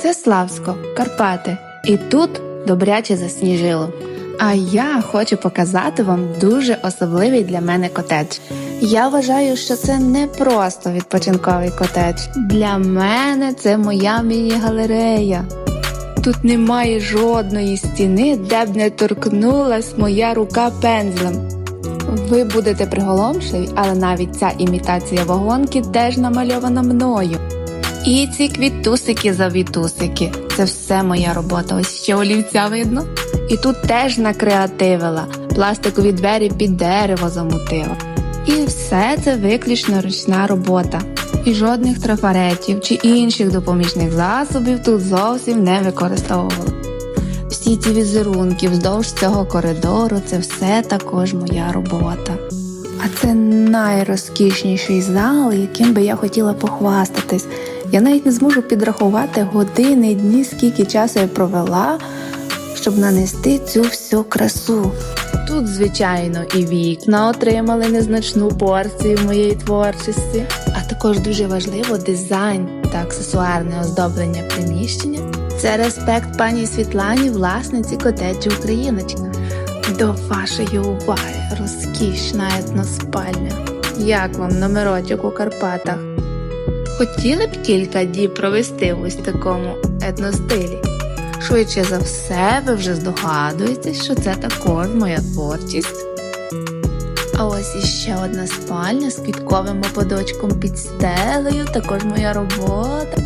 Це Славсько, Карпати. І тут добряче засніжило. А я хочу показати вам дуже особливий для мене котедж. Я вважаю, що це не просто відпочинковий котедж. Для мене це моя міні-галерея. Тут немає жодної стіни, де б не торкнулась моя рука пензлем. Ви будете приголомшливі, але навіть ця імітація вагонки теж намальована мною. І ці квітусики завітусики. Це все моя робота. Ось ще олівця видно. І тут теж накреативила, пластикові двері під дерево замутила. І все це виключно ручна робота. І жодних трафаретів чи інших допоміжних засобів тут зовсім не використовувала. Всі ці візерунки вздовж цього коридору це все також моя робота. А це найрозкішніший зал, яким би я хотіла похвастатись. Я навіть не зможу підрахувати години, дні, скільки часу я провела, щоб нанести цю всю красу. Тут, звичайно, і вікна отримали незначну порцію моєї творчості, а також дуже важливо дизайн та аксесуарне оздоблення приміщення. Це респект пані Світлані, власниці котеджу Україночка. До вашої уваги розкішна етноспальня. Як вам номерочок у Карпатах? Хотіли б кілька діб провести в ось такому етностилі? Швидше за все, ви вже здогадуєтесь, що це також моя творчість. А ось іще одна спальня з квітковим ободочком під стелею, також моя робота.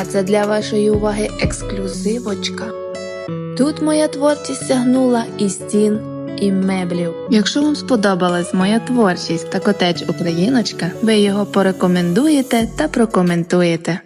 А це для вашої уваги ексклюзивочка. Тут моя творчість сягнула і стін, і меблів. Якщо вам сподобалась моя творчість та котеч Україночка, ви його порекомендуєте та прокоментуєте.